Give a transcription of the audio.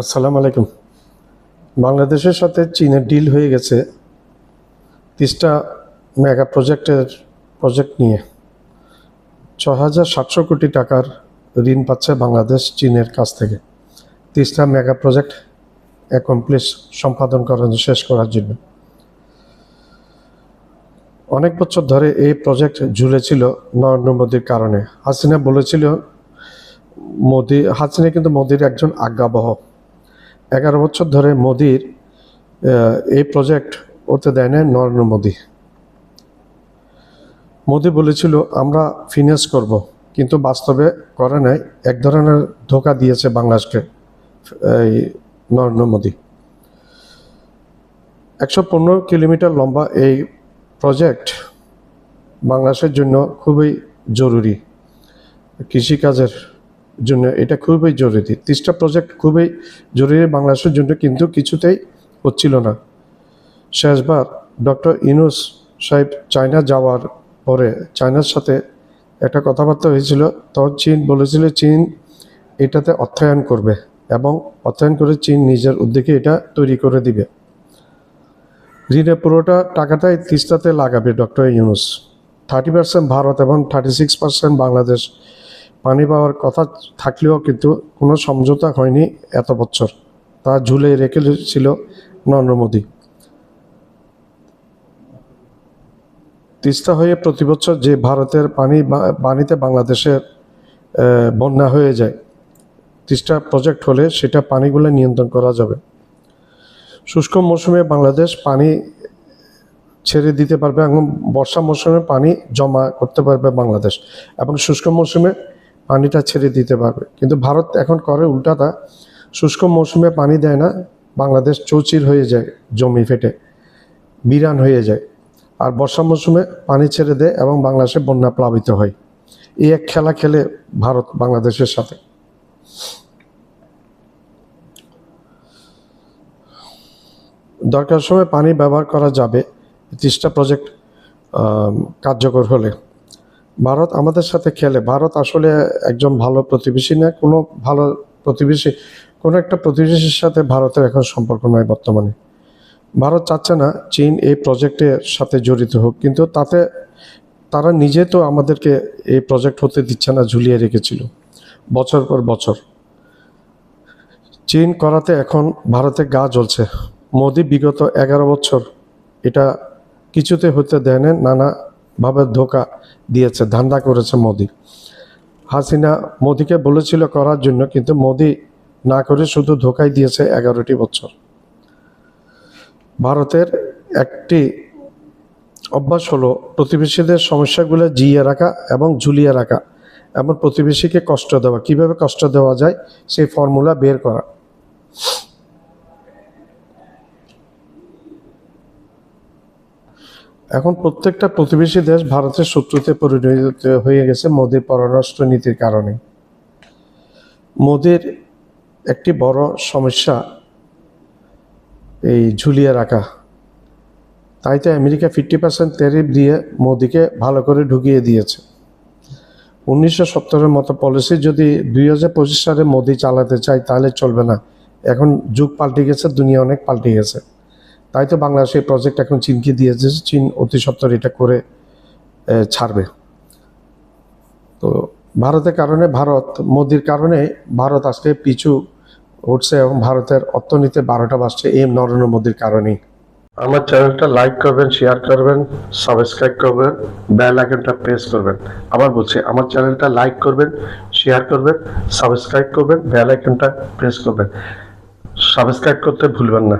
আসসালামু আলাইকুম। বাংলাদেশের সাথে চীনের ডিল হয়ে গেছে তিস্তা মেগা প্রজেক্টের প্রজেক্ট নিয়ে। ছ হাজার সাতশো কোটি টাকার ঋণ পাচ্ছে বাংলাদেশ চীনের কাছ থেকে। তিস্তা মেগা প্রজেক্ট অ্যাকমপ্লিশ সম্পাদন করার শেষ করার জন্য। অনেক বছর ধরে এই প্রজেক্ট ঝুলেছিল নরেন্দ্র মোদীর কারণে। হাসিনা বলেছিল, মোদি হাসিনা কিন্তু মোদির একজন আজ্ঞাবহ। এগারো বছর ধরে মোদির এই প্রজেক্ট ওতে দেয় না নরেন্দ্র মোদী। মোদি বলেছিল, আমরা ফিনান্স করব। কিন্তু বাস্তবে করে নাই। এক ধরনের ধোকা দিয়েছে বাংলাদেশকে, এই নরেন্দ্র মোদী। একশো পনেরো কিলোমিটার লম্বা এই প্রজেক্ট বাংলাদেশের জন্য খুবই জরুরি কৃষিকাজের। জন্য এটা খুবই জরুরি। তিস্তা প্রজেক্ট খুবই জরুরি বাংলাদেশের জন্য, কিন্তু কিছুতেই হচ্ছিল না। শেষবার ডক্টর ইনুস সাহেব চায়না যাওয়ার পরে চায়নার সাথে একটা কথাবার্তা হয়েছিল, তখন চীন বলেছিল চীন এটাতে অর্থায়ন করবে এবং অর্থায়ন করে চীন নিজের উদ্যোগে এটা তৈরি করে দিবে। ঋণের পুরোটা টাকাটাই তিস্তাতে লাগাবে doctor Yunus. Thirty percent Bharat এবং থার্টি সিক্স পার্সেন্ট বাংলাদেশ পানি পাওয়ার কথা থাকলেও কিন্তু কোনো সমঝোতা হয়নি এত বছর। তা ঝুলে রেখেছিল নরেন্দ্র মোদী। তিস্তা হয়ে প্রতি বছর যে ভারতের পানি পানিতে বাংলাদেশের বন্যা হয়ে যায়, তিস্তা প্রজেক্ট হলে সেটা পানিগুলো নিয়ন্ত্রণ করা যাবে। শুষ্ক মৌসুমে বাংলাদেশ পানি ছেড়ে দিতে পারবে এবং বর্ষা মৌসুমে পানি জমা করতে পারবে বাংলাদেশ। এবং শুষ্ক মৌসুমে পানিটা ছেড়ে দিতে পারবে। কিন্তু ভারত এখন করে উল্টাটা। শুষ্ক মৌসুমে পানি দেয় না। বাংলাদেশ চৌচির হয়ে যায়, জমি ফেটে, বিরান হয়ে যায়। আর বর্ষা মৌসুমে পানি ছেড়ে দেয় এবং বাংলাদেশে বন্যা প্লাবিত হয়। এই এক খেলা খেলে ভারত বাংলাদেশের সাথে। দরকার সময় পানি ব্যবহার করা যাবে। তিস্তা প্রজেক্ট কার্যকর হলে। ভারত আমাদের সাথে খেলে। ভারত আসলে একজন ভালো প্রতিবেশী না, কোনো ভালো প্রতিবেশী, কোনো একটা প্রতিবেশীর সাথে ভারতের এখন সম্পর্ক নয় বর্তমানে। ভারত চাচ্ছে না চীন এই প্রজেক্টের সাথে জড়িত হোক, কিন্তু তাতে তারা নিজে তো আমাদেরকে এই প্রজেক্ট হতে দিচ্ছে না, ঝুলিয়ে রেখেছিল, বছর পর বছর। চীন করাতে এখন ভারতে গা জ্বলছে। মোদি বিগত এগারো বছর এটা কিছুতে হতে দেয় না নানাভাবে ধোকা দিয়েছে, ধান্দা করেছে মোদি। হাসিনা মোদিকে বলেছিল করার জন্য, কিন্তু মোদি না করে শুধু ধোকাই দিয়েছে এগারোটি বছর। ভারতের একটি অভ্যাস হলো প্রতিবেশীদের সমস্যাগুলো জিয়ে রাখা এবং ঝুলিয়ে রাখা। এবং প্রতিবেশীকে কষ্ট দেওয়া। কীভাবে কষ্ট দেওয়া যায়? সেই ফর্মুলা বের করা। এখন প্রত্যেকটা প্রতিবেশী দেশ ভারতের শত্রুতে পরিণত হয়ে গেছে মোদীর পররাষ্ট্র নীতির কারণে। মোদীর একটি বড় সমস্যা এই ঝুলিয়ে রাখা। তাই তো আমেরিকা ফিফটি পার্সেন্ট ট্যারিফ দিয়ে মোদিকে ভালো করে ঢুকিয়ে দিয়েছে। উনিশশো সত্তরের মতো পলিসি যদি দুই হাজার পঁচিশ সালে মোদি চালাতে চায় তাহলে চলবে না। এখন যুগ পাল্টে গেছে, দুনিয়া অনেক পাল্টে গেছে। তাই তো বাংলাদেশ এই প্রজেক্ট এখন চীনকে দিয়েছে চীন অতি সত্তর এটা করে ছাড়বে। তো ভারতের কারণে ভারত, মোদির কারণে ভারত আজকে পিছু উঠছে এবং ভারতের অর্থনীতি বারোটা বাজছে এই নরেন্দ্র মোদির কারণেই। আমার চ্যানেলটা লাইক করবেন শেয়ার করবেন সাবস্ক্রাইব করবেন বেল আইকনটা প্রেস করবেন। আবার বলছি, আমার চ্যানেলটা লাইক করবেন শেয়ার করবেন সাবস্ক্রাইব করবেন বেল আইকনটা প্রেস করবেন। সাবস্ক্রাইব করতে ভুলবেন না।